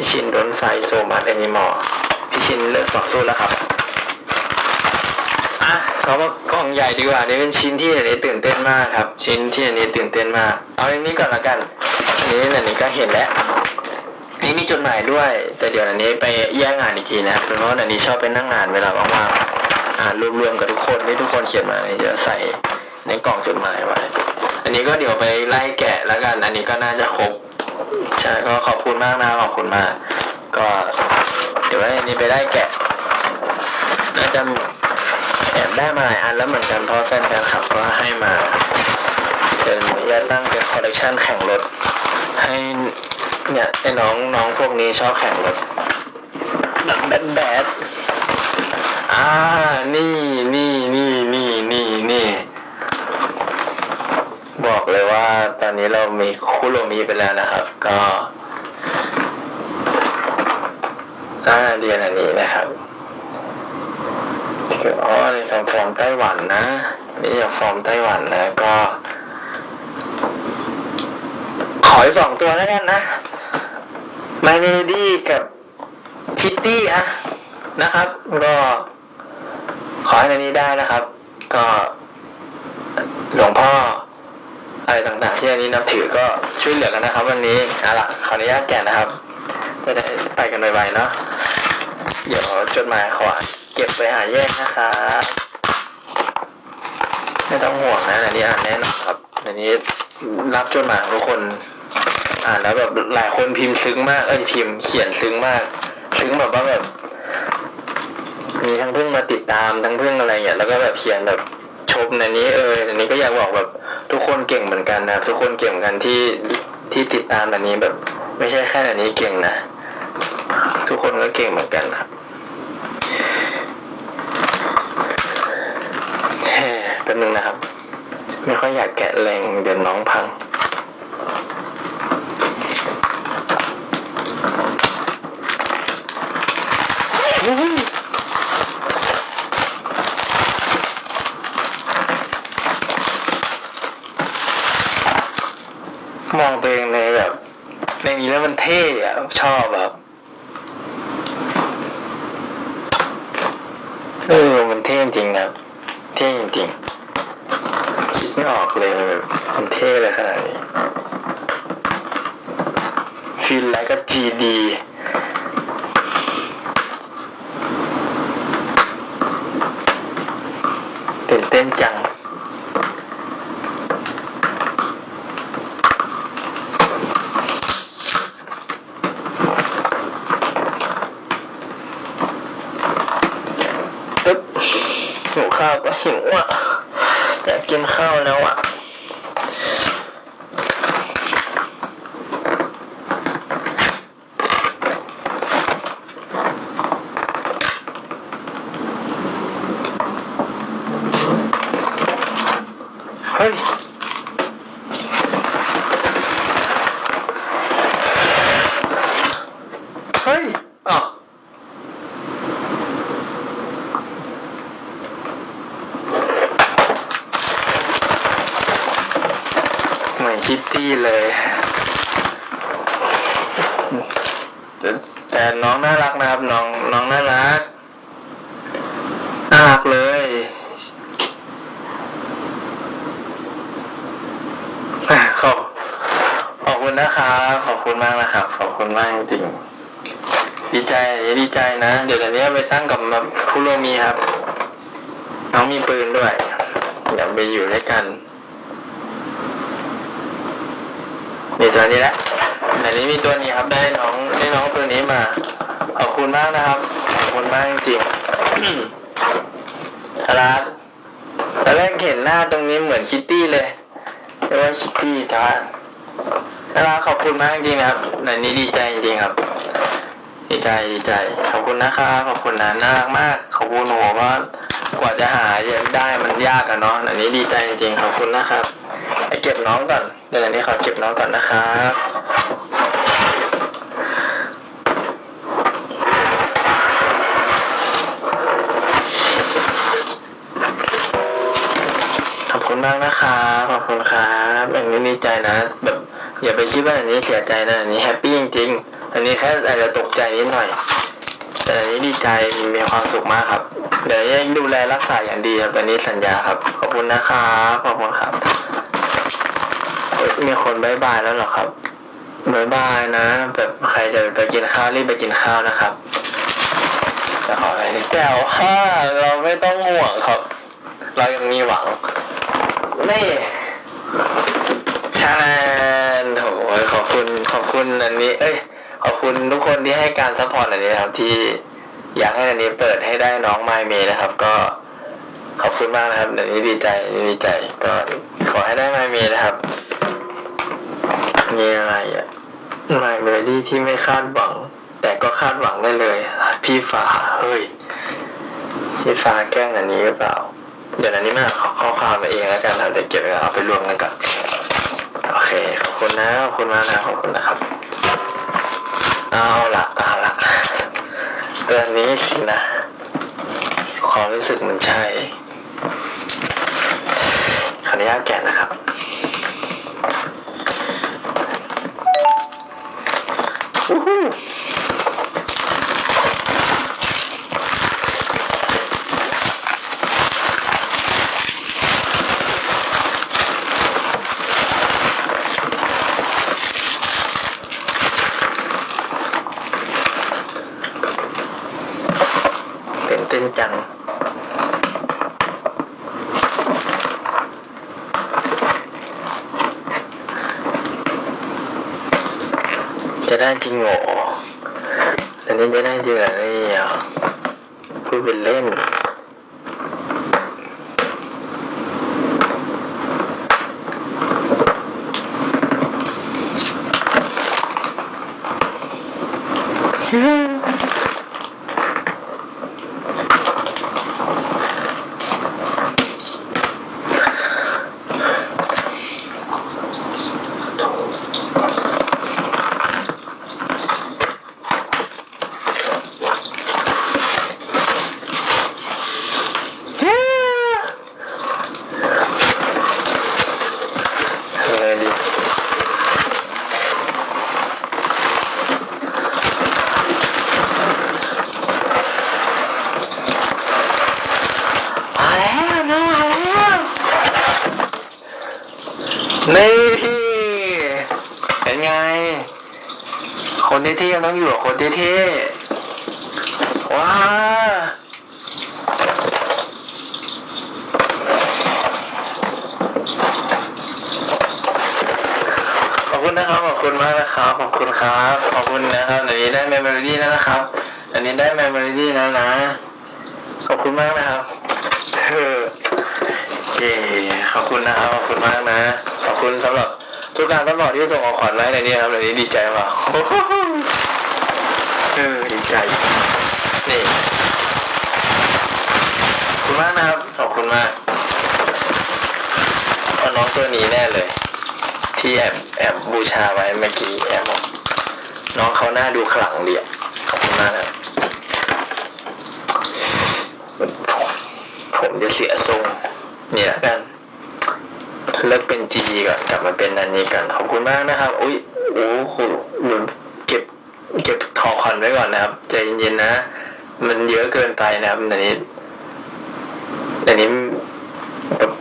พี่ชินโดนไฟโซมัสแอนิมอลพี่ชินเลิกต่อสู้แล้วครับ อะเขามากล่องใหญ่ดีกว่า นี่เป็นชิ้นที่อันนี้ตื่นเต้นมากครับ ชิ้นที่อันนี้ตื่นเต้นมาก เอาอันนี้ก่อนละกัน อันนี้อันนี้ก็เห็นแล้วนี่มีจดหมายด้วย แต่เดี๋ยวอันนี้ไปแย่งอ่านอีกทีนะครับ เพราะว่าอันนี้ชอบไปนั่งอ่านเวลาว่างๆอ่านรวมๆกับทุกคนที่ทุกคนเขียนมาเนี่ยจะใส่ในกล่องจดหมายไว้ อันนี้ก็เดี๋ยวไปไล่แกะแล้วกัน อันนี้ก็น่าจะครบ ใช่ก็ขอบคุณมากนะขอบคุณมาก ก็ เดี๋ยวอันนี้ไปไล่แกะน่าจะแอบได้มาหลายอันแล้วเหมือนกันเพราะแฟนแฟนคลับก็ให้มาเป็นแยกตั้งเป็นคอลเลกชันแข่งรถ ให้เนี่ยไอ้น้องน้องพวกนี้ชอบแข่งรถแบบแบดแบดอ่านี่นี่นี่นี่นี่นี่ บอกเลยว่า ตอนนี้เรามีคุโรมิไปแล้วนะครับ ก็อ่าเรียนอันนี้นะครับคืออ๋อนี่จากฟอร์มไต้หวันนะนี่จากฟอร์มไต้หวันนะก็ ขออีกสองตัวแล้วกันนะมาเนดี้กับคิตตี้อะนะครับ ก็ขอให้ในนี้ได้นะครับ ก็หลวงพ่อ อะไรต่างๆ ที่อันนี้นับถือก็ช่วยเหลือกันนะครับ วันนี้เอาล่ะขออนุญาตแกะนะครับจะได้ไปกันไวๆเนาะเดี๋ยวจดหมายขอเก็บไปหาแยกนะครับไม่ต้องห่วงนะอันนี้อ่านแน่นอนครับอันนี้รับจดหมายทุกคนอ่านแล้วแบบหลายคนพิมพ์ซึ้งมากเอ้ยพิมพ์เขียนซึ้งมาก ซึ้งแบบว่าแบบมีทั้งเพิ่งมาติดตามทั้งเพิ่งอะไรเงี้ยแล้วก็แบบเขียนแบบชมในนี้เอออันนี้ก็อยากบอกแบบ ทุกคนเก่งเหมือนกันนะครับทุกคนเก่งเหมือนกันที่ที่ติดตามแบบนี้แบบ ไม่ใช่แค่อันนี้เก่งนะ ทุกคนก็เก่งเหมือนกันครับแฮ่แป๊บนึงนะครับ ไม่ค่อยอยากแกะแรงเดี๋ยวน้องพังตัวเองในแบบ ในนี้แล้วมันเท่ อะชอบอะครับเออมันเท่จริงครับ เท่จริงคิดไม่ออกเลยมันเท่เลยขนาดนี้ฟีลไลค์ก็จีดีตื่นเต้นจัง ปึ๊บหิวข้าวก็ หิวอะอยากกินข้าวแล้วอะเฮ้ย เฮ้ยอะ เหมือนคิตตี้เลยแต่แต่น้องน่ารักนะครับ น้องน้องน่ารัก น่ารักเลยอะขอบขอบคุณนะครับ ขอบคุณมากนะครับ ขอบคุณมากจริง ดีใจดีใจนะ เดี๋ยวอันนี้ไปตั้งกับคุโรมีครับ น้องมีปืนด้วยเดี๋ยวไปอยู่ด้วยกันมีตัวนี้แหละอันนี้มีตัวนี้ครับได้น้องได้น้องตัวนี้มา ขอบคุณมากนะครับ ขอบคุณมากจริงๆทารัสตอนแรกเห็นหน้าตรงนี้เหมือนคิตตี้เลยเรียกว่าคิตตี้ต่ว่า ทารัสขอบคุณมากจริงนะครับอันนี้ดีใจจริงครับ ดีใจดีใจ ขอบคุณนะครับขอบคุณนะน่ารักมาก ขอบคุณโหว่ากว่าจะหาได้มันยากอะเนาะอันนี้ดีใจจริงขอบคุณนะครับไปเก็บน้องก่อนเดี๋ยวอันนี้ขอเก็บน้องก่อนนะครับขอบคุณมากนะครับขอบคุณครับอย่างนี้ดีใจนะแบบ อย่าไปคิดว่าอันนี้เสียใจนะอันนี้แฮปปี้จริงๆอันนี้แค่อาจจะตกใจนิดหน่อย แต่อันนี้ดีใจมีความสุขมากครับเดี๋ยวจะดูแลรักษาอย่างดีครับอันนี้สัญญาครับขอบคุณนะครับขอบคุณครับมีคนบายบายแล้วเหรอครับบายบายนะแบบใครจะไปกินข้าวรีบไปกินข้าวนะครับแต่ขออะไรนิดแต่ว่าเราไม่ต้องห่วงครับ เรายังมีหวังนี่าแนนโอ้ยขอบคุณขอบคุณอันนี้ เอ้ย ขอบคุณทุกคนที่ให้การซัพพอร์ตอันนี้นะครับ ที่อยากให้อันนี้เปิดให้ได้น้องไมเมนะครับ ก็ขอบคุณมากนะครับอันนี้ดีใจดีใจ ก็ขอให้ได้ไมเมนะครับ มีอะไรอะไมเมโลดี้ที่ไม่คาดหวัง แต่ก็คาดหวังได้เลย พี่ฟ้าเฮ้ยพี่ฟ้าแกล้งอันนี้หรือเปล่า เดี๋ยวอันนี้มาข้อความมาเองแล้วกันครับเดี๋ยวเก็บไว้เอาไปรวมกันก่อน โอเค ขอบคุณนะขอบคุณมากนะขอบคุณนะครับ เอาละเอาละตัวนี้สินะ ความรู้สึกมันใช่ขออนุญาตแกะนะครับ จะได้จริงเหรออันนี้จะได้จริงเหรอเนี่ยพูดเป็นเล่น อะไรดีมาแล้วน้องมาแล้วนี่เป็นไง คนเท่ๆ ต้องอยู่กับคนเท่ๆว้าขอบคุณนะครับขอบคุณมากนะครับขอบคุณครับขอบคุณนะครับอันนี้ได้เมมโมรี่แล้วนะครับอันนี้ได้เมมโมรี่แล้วนะ ขอบคุณมากนะครับเออเย้ขอบคุณนะครับขอบคุณมากนะ ขอบคุณสำหรับทุกการตลอดที่ส่งของขวัญมาให้ในนี้ครับในนี้ดีใจมาก เออดีใจ นี่ ขอบคุณมากนะครับ ขอบคุณมากเอาน้องตัวนี้แน่เลย ที่แอบแอบบูชาไว้เมื่อกี้แอบบอกน้องเขาหน้าดูขลังดีอะขอบคุณมากนะครับผมผมจะเสียทรง เนี่ยละกันเลิกเป็นจีก่อนกลับมาเป็นนันนี้กัน ขอบคุณมากนะครับ อุ้ยโอ้โหหนูเก็บ เก็บขอขวัญไว้ก่อนนะครับ ใจเย็นๆนะ มันเยอะเกินไปนะครับอันนี้อันนี้แบบ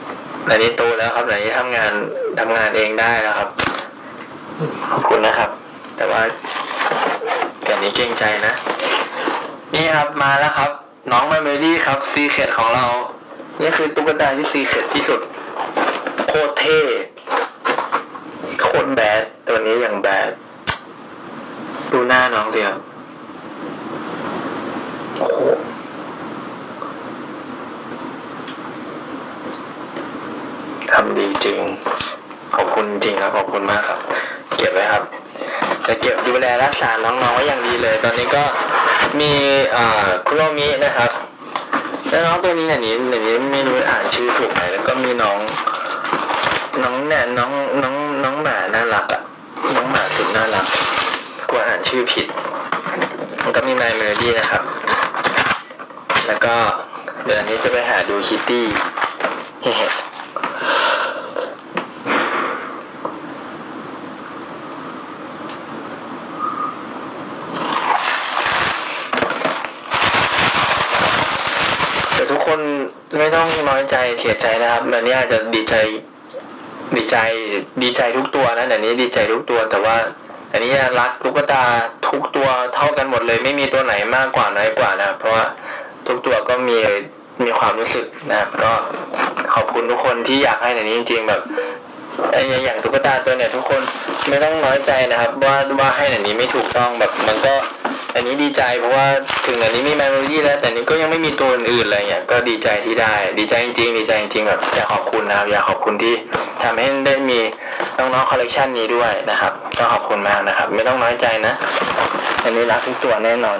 อันนี้โตแล้วครับอันนี้ทำงานทำงานเองได้แล้วครับ ขอบคุณนะครับ แต่ว่าแต่นี้เกรงใจนะ นี่ครับมาแล้วครับ น้องไมเมลี่ครับซีเคดของเรา นี่คือตุ๊กตาที่ซีเคดที่สุด โคตรเท่โคตรแบดตัวนี้อย่างแบด ดูหน้าน้องสิครับโอ้โหทำดีจริง ขอบคุณจริงครับ ขอบคุณมากครับ เก็บไว้ครับ จะเก็บดูแลรักษาน้องๆไว้อย่างดีเลย ตอนนี้ก็มีคุโรมินะครับ แล้วน้องตัวนี้เนี่ยนี้เนี่ยนี้ไม่รู้อ่านชื่อถูกไหมแล้วก็มีน้อง น้องเนี่ยน้องน้องน้องหมาน่ารักอะน้องหมาสุดน่ารัก กลัวอ่านชื่อผิด มันก็มีไมล์เมโลดี้นะครับ แล้วก็เดี๋ยวนี้จะไปหาดูคิตตี้เดี๋ยวทุกคนไม่ต้องน้อยใจเสียใจนะครับเดี๋ยวนี้อาจจะดีใจดีใจดีใจทุกตัวนะเดี๋ยวนี้ดีใจทุกตัวแต่ว่า อันนี้รักตุ๊กตาทุกตัวเท่ากันหมดเลย ไม่มีตัวไหนมากกว่าน้อยกว่านะเพราะว่าทุกตัวก็มีมีความรู้สึกนะก็ขอบคุณทุกคนที่อยากให้ในนี้จริงๆแบบ อ้อย่างตุ๊กตาตัวเนี่ยทุกคนไม่ต้องน้อยใจนะครับ ว่าว่าให้ในนี้ไม่ถูกต้องแบบมันก็อันนี้ดีใจเพราะว่าถึงอันนี้มีเมโลดี้แล้ว แต่นี้ก็ยังไม่มีตัวอื่นๆเลยเนี่ยก็ดีใจที่ได้ ดีใจจริงๆดีใจจริงๆแบบอยากขอบคุณนะครับอยากขอบคุณที่ทำให้ได้มีน้องๆคอลเลกชันนี้ด้วยนะครับ ก็ขอบคุณมากนะครับ ไม่ต้องน้อยใจนะ อันนี้รักทุกตัวแน่นอน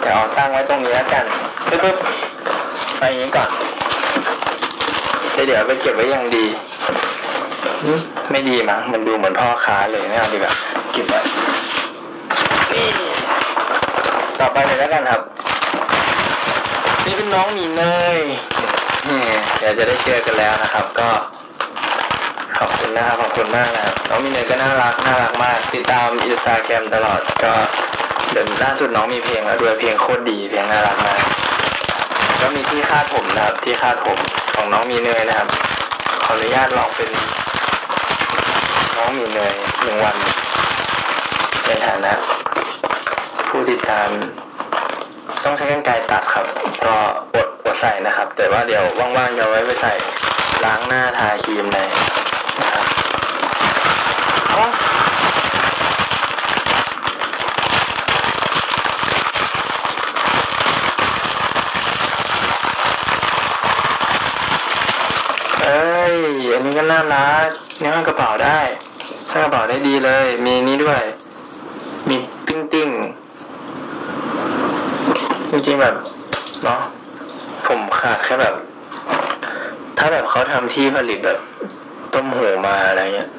เดี๋ยวเอาตั้งไว้ตรงนี้แล้วกันปึ๊บๆไปอย่างนี้ก่อน เดี๋ยวไปเก็บไว้อย่างดีหึไม่ดีมั้งมันดูเหมือนพ่อค้าเลยไม่เอาดีกว่าเก็บไว้นี่ต่อไปเลยแล้วกันครับ นี่เป็นน้องหมีเนยนี่เดี๋ยวจะได้เจอกันแล้วนะครับ ก็ขอบคุณนะครับขอบคุณมากนะครับน้องหมีเนยก็น่ารักน่ารักมาก ติดตามอินสตาแกรมตลอดก็เดี๋ยวล่าสุดน้องมีเพลงแล้วด้วยเพลงโคตรดีเพลงน่ารักมากก็มีที่คาดผมนะครับที่คาดผม ของน้องมีเนยนะครับ ขออนุญาตลองเป็น น้องมีเนยหนึ่งวันในฐานะผู้ติดตาม ต้องใช้กรรไกตัดครับ ก็อดอดใส่นะครับ แต่ว่าเดี๋ยวว่างๆจะไว้ไปใส่ล้างหน้าทาครีมในนะครับอ๋อเอ้ย อั นนี้ก็น่ารักนี่ห้อยกระเป๋าได้ห้อยกระเป๋าได้ดีเลย มีนี้ด้วย มีติ้งติ้งจริงๆแบบเนาะผมขาดแค่แบบ ถ้าแบบเขาทำที่ผลิตแบบต้มหูมาอะไรเงี้ย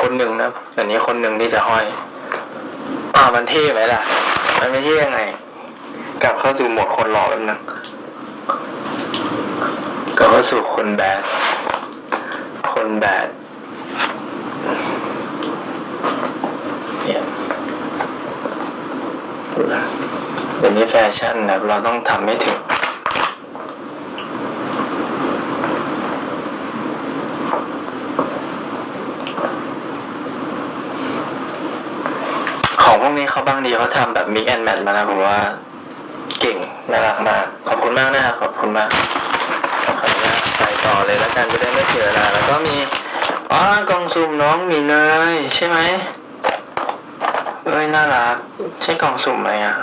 คนหนึ่งนะอันนี้คนหนึ่งที่จะห้อยอ่ามันเท่ไหมล่ะ มันไม่เท่ยังไง กลับเข้าสู่หมดคนหล่อแบบนึงกลับเข้าสู่คนแบด คนแบดเนี่ยเดี๋ยวนี้แฟชั่นนะครับเราต้องทำให้ถึงของพวกนี้เขาบางดีเขาทำแบบ mix and match มานะผมว่าเก่งน่ารักมาก ขอบคุณมากนะครับ ขอบคุณมาก ต่อเลยแล้วกันจะได้ไม่เสียเวลาแล้วก็มีอ๋อกล่องสุ่มน้องมีเนยใช่ไหมเอ้ยน่ารักใช่กล่องสุ่มไหมอะ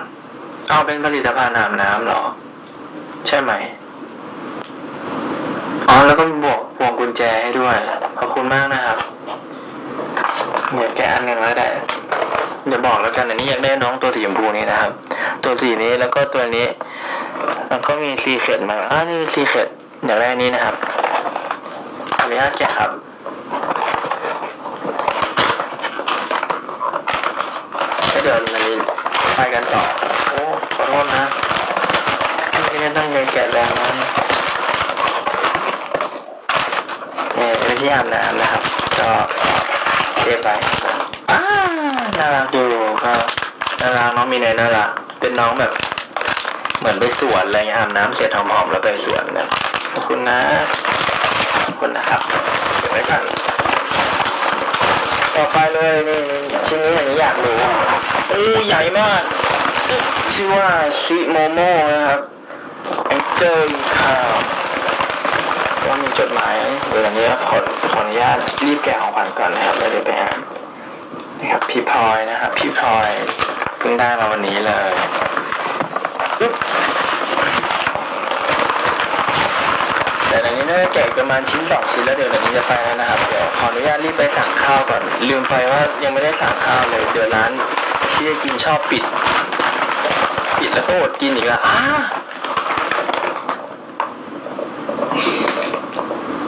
เอาเป็นผลิตภัณฑ์อาบน้ำเหรอ ใช่ไหมอ๋อแล้วก็มีบวกพวงกุญแจให้ด้วยขอบคุณมากนะครับเดี๋ยวแกะอันหนึ่งแล้วได้เดี๋ยวบอกแล้วกันอันนี้อยากได้น้องตัวสีชมพูนี้นะครับ ตัวสีนี้แล้วก็ตัวนี้ แล้วก็มีซีเค็ดมาอ่านี่ซีเค ร็ดอยากได้นี้นะครับขออนุญาตแกะครับก็เดี๋ยววันนี้ไปกันต่อ โอ้ขอโทษนะไม่ได้ตั้งใจแกะแรงนะเนี่ยเป็นที่อาบน้ำนะครับ ก็เทไปอ้าน่ารักอยู่ก็น่ารักน้องมีเนน่ารักเป็นน้องแบบ เหมือนไปสวนอะไรเงี้ยอาบน้ำเสร็จหอมๆแล้วไปสวนนะ ขอบคุณนะ ขอบคุณนะครับเก็บไว้ก่อนต่อไปเลยนี่ชิ้นนี้อันนี้อยากรู้โอ้ใหญ่มาก ชื่อว่าซิโมโมนะครับแองเจิลข่าวว่ามีจดหมายเดี๋ยวนนี้ขอขออนุญาตรีบแกะของขวัญก่อนนะครับแล้วเดี๋ยวไปอ่านนะครับพี่พลอยนะครับ พี่พลอยเพิ่งได้มาวันนี้เลย แต่อันนี้น่าจะแกะประมาณชิ้นสองชิ้นแล้วเดี๋ยวอันนี้จะไปแล้วนะครับเดี๋ยวขออนุญาตรีบไปสั่งข้าวก่อนลืมไปว่ายังไม่ได้สั่งข้าวเลยเดี๋ยวร้านที่จะกินชอบปิด ปิดแล้วก็อดกินอีกแล้วอ้า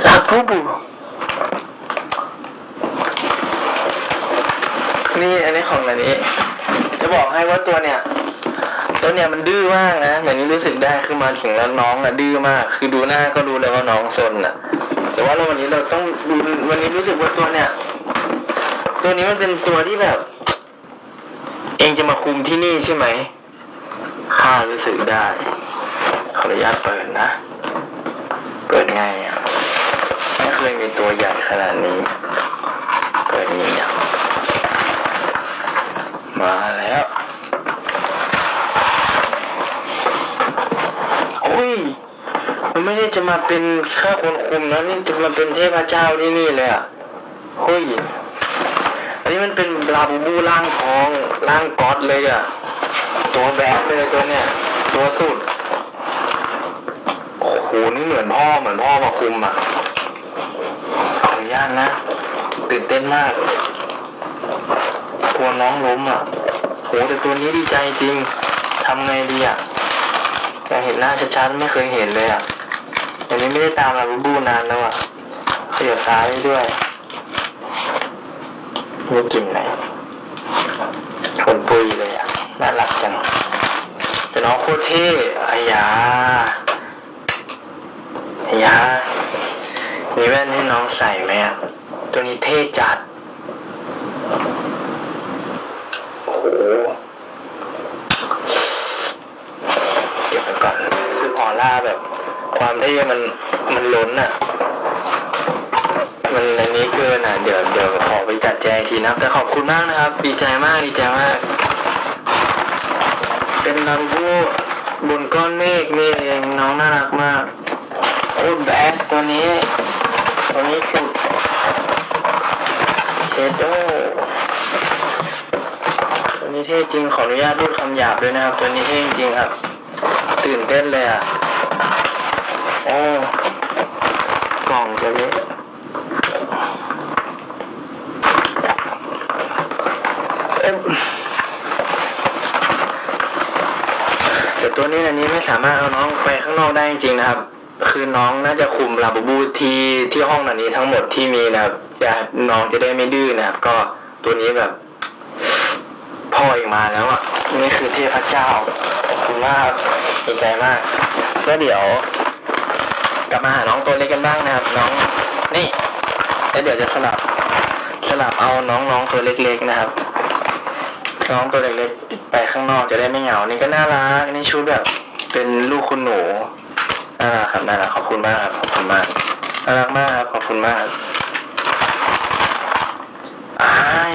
ลาบูบูนี่อันนี้ของอันนี้ จะบอกให้ว่าตัวเนี้ย ตัวเนี้ยมันดื้อมากนะอย่างนี้รู้สึกได้คือมาถึงแล้วน้องอะดื้อมาก คือดูหน้าก็รู้เลยว่าน้องซนอะแต่ว่าเราวันนี้เราต้องดูวันนี้รู้สึกว่าตัวเนี้ยตัวนี้มันเป็นตัวที่แบบ เองจะมาคุมที่นี่ใช่ไหมข้ารู้สึกได้ ขออนุญาตเปิดนะ เปิดไงอะไม่เคยมีตัวใหญ่ขนาดนี้ เปิดนี้อะมาแล้ว อุ้ยมันไม่ได้จะมาเป็นแค่คนคุมนะนี่จะมาเป็นเทพเจ้าที่นี่เลยอะเฮ้ยอันนี้มันเป็นลาบูบูร่างทองร่างก๊อตเลยอะตัวแบดเลยตัวเนี้ยตัวสุดโอ้โหนี่เหมือนพ่อเหมือนพ่อมาคุมอะขออนุญาตนะตื่นเต้นมากกลัวน้องล้มอะโหแต่ตัวนี้ดีใจจริงทำไงดีอะ อยากเห็นหน้าชัดๆไม่เคยเห็นเลยอะอันนี้ไม่ได้ตามลาบูบูนานแล้วอะขยับซ้ายด้วยมีกลิ่นไหนคนปุยเลยอะน่ารักจังแต่น้องโคตรเท่อายาอายามีแว่นให้น้องใส่ไหมอะตัวนี้เท่จัดโอ้โห เก็บไปก่อน ร่าแบบ ความเท่มันมันล้นอะ มันอันนี้เกินอะ เดี๋ยวเดี๋ยวขอไปจัดแจงทีนะครับ แต่ขอบคุณมากนะครับ ดีใจมากดีใจมาก เป็นลาบูบนก้อนเมฆนี่เองน้องน่ารักมากโอ้แบดตัวนี้ตัวนี้สุดเชดโดตัวนี้เท่จริงขออนุญาตพูดคำหยาบด้วยนะครับ ตัวนี้เท่จริงครับ ตื่นเต้นเลยอะ โอ้กล่องจะเละเอ๊ะแต่ตัวนี้อันนี้ไม่สามารถเอาน้องไปข้างนอกได้จริงๆนะครับ คือน้องน่าจะคุมลาบูบูที่ที่ห้องอันนี้ทั้งหมดที่มีนะครับจะน้องจะได้ไม่ดื้อนะครับ ก็ตัวนี้แบบพ่อเองมาแล้วอะนี่คือเทพเจ้าขอบคุณมากดีใจมากแล้วเดี๋ยว กลับมาหาน้องตัวเล็กกันบ้างนะครับ น้องนี่แล้วเดี๋ยวจะสลับสลับเอาน้องๆตัวเล็ก ๆนะครับ น้องตัวเล็กๆไปข้างนอกจะได้ไม่เหงา นี่ก็น่ารักนี่ชุดแบบเป็นลูกคุณหนูน่ารักครับน่ารักขอบคุณมากครับขอบคุณมากน่ารักมากครับขอบคุณมากอ้า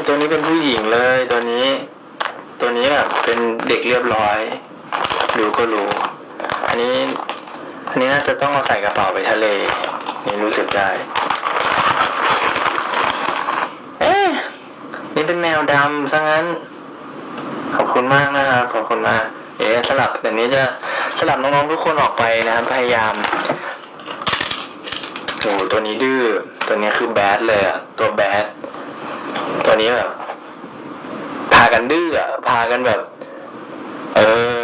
ตัวนี้เป็นผู้หญิงเลย ตัวนี้ ตัวนี้แบบเป็นเด็กเรียบร้อยดูก็รู้ อันนี้ อันนี้น่าจะต้องเอาใส่กระเป๋าไปทะเล นี่รู้สึกได้ เอ๊ะนี่เป็นแมวดำซะงั้น ขอบคุณมากนะครับขอบคุณมากเดี๋ยวสลับเดี๋ยวนี้จะสลับน้องๆทุกคนออกไปนะครับพยายามโอ้โหตัวนี้ดื้อตัวนี้คือแบดเลยอะตัวแบดตัวนี้แบบพากันดื้ออะพากันแบบ เออ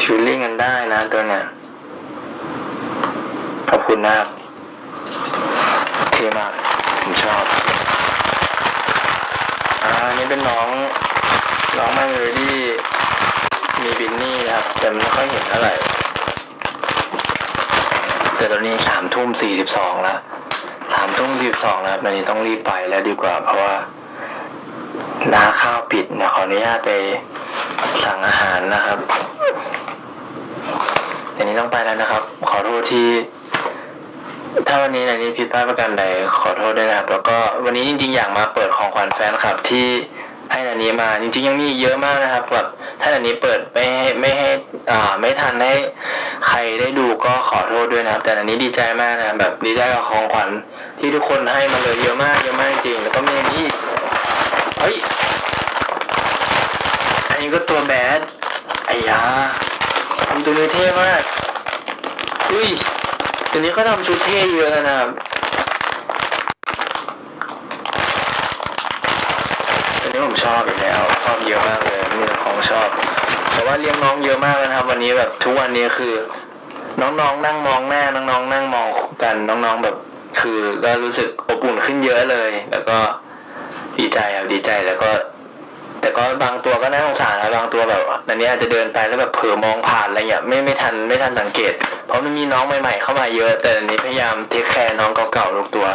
ชิลลิ่งกันได้นะตัวเนี้ยขอบคุณนะครับเท่มากผมชอบอ่านนี้เป็นน้องน้องมาเมโลดี้มีบินนี่นะครับ แต่ไม่ค่อยเห็นเท่าไหร่แต่ตอนนี้สามทุ่มสี่สิบสองแล้วสามทุ่มสี่สิบสองแล้วครับตอนนี้ต้องรีบไปแล้วดีกว่า เพราะว่าร้านข้าวปิดเนี่ยขออนุญาตไปสั่งอาหารนะครับ เดี๋ยวนี้ต้องไปแล้วนะครับ ขอโทษที่ ถ้าวันนี้ในนี้ผิดพลาดประการใดขอโทษด้วยนะครับ แล้วก็วันนี้จริง ๆ อยากมาเปิดของขวัญแฟนคลับที่ให้นันนี้มาจริงๆยังมีเยอะมากนะครับแบบถ้านันนี้เปิดไม่ให้ไม่ให้อ่าไม่ทันให้ใครได้ดูก็ขอโทษด้วยนะครับ แต่อันนี้ดีใจมากนะครับแบบดีใจกับของขวัญที่ทุกคนให้มาเลยเยอะมากเยอะมากจริงแล้วก็มีอันนี้อีกเฮ้ยอันนี้ก็ตัวแบดไอ้ยา ตัวนี้เท่มากอุ้ยเดี๋ยวนี้เขาทำชุดเท่เยอะนะครับอันนี้ผมชอบอีกแล้วชอบเยอะมากเลยมีแต่ของชอบ แต่ว่าเลี้ยงน้องเยอะมากนะครับ วันนี้แบบทุกวันนี้คือ น้องๆนั่งมองหน้าน้องๆนั่งมองกันน้องๆแบบ คือก็รู้สึกอบอุ่นขึ้นเยอะเลย แล้วก็ดีใจครับดีใจแล้วก็ แต่ก็บางตัวก็น่าสงสารนะบางตัวแบบอันนี้อาจจะเดินไปแล้วแบบเผลอมองผ่านอะไรเงี้ยไม่ไม่ทันไม่ทันสังเกต เพราะมันมีน้องใหม่ๆเข้ามาเยอะ แต่อันนี้พยายามเทคแคร์น้องเก่าๆทุกตัว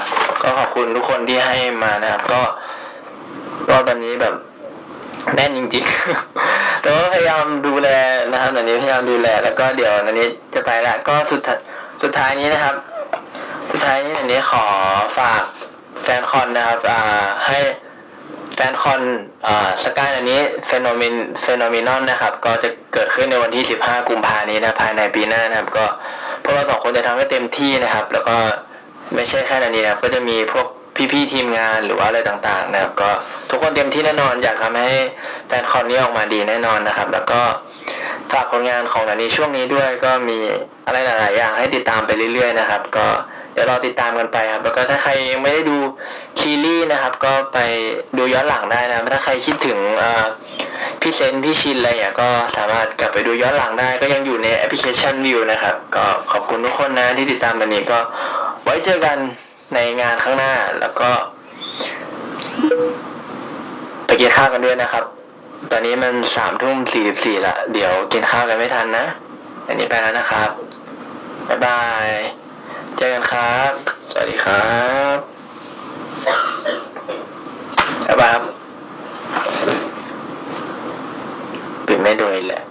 ก็ขอบคุณทุกคนที่ให้มานะครับ ก็ก็ตอนนี้แบบแน่นจริงๆก็พยายามดูแลนะครับอันนี้พยายามดูแลแล้วก็เดี๋ยวอันนี้จะไปละก็สุดสุดท้ายนี้นะครับ สุดท้ายนี้อันนี้ขอฝากแฟนคอนนะครับ อ่าให้ แฟนคอนอ่าสกายอันนี้เฟโนมินเฟโนมินอนนะครับ ก็จะเกิดขึ้นในวันที่ 15 กุมภานี้นะภายในปีหน้านะครับ ก็พวกเราสองคนจะทำให้เต็มที่นะครับ แล้วก็ไม่ใช่แค่นั้นนี้นะครับ ก็จะมีพวกพี่ๆทีมงานหรือว่าอะไรต่างๆ นะครับ ก็ทุกคนเต็มที่แน่นอนอยากทำให้แฟนคอนนี้ออกมาดีแน่นอนนะครับ แล้วก็ฝากผลงานของนันนี้ช่วงนี้ด้วยก็มีอะไรหลายๆอย่างให้ติดตามไปเรื่อยๆนะครับ ก็ เดี๋ยวรอติดตามกันไปครับ แล้วก็ถ้าใครยังไม่ได้ดูคีรี่นะครับ ก็ไปดูย้อนหลังได้นะถ้าใครคิดถึงพี่เซนพี่ชินอะไรอย่างเงี้ยก็สามารถกลับไปดูย้อนหลังได้ก็ยังอยู่ในแอปพลิเคชันวิวนะครับ ก็ขอบคุณทุกคนนะที่ติดตามวันนี้ก็ไว้เจอกันในงานข้างหน้าแล้วก็ไปกินข้าวกันด้วยนะครับ ตอนนี้มันสามทุ่มสี่สิบสี่ละเดี๋ยวกินข้าวกันไม่ทันนะ อันนี้ไปแล้วนะครับ บ๊ายบาย เจอกันครับ สวัสดีครับบ๊ายบายครับปิดไม่โดยแหละ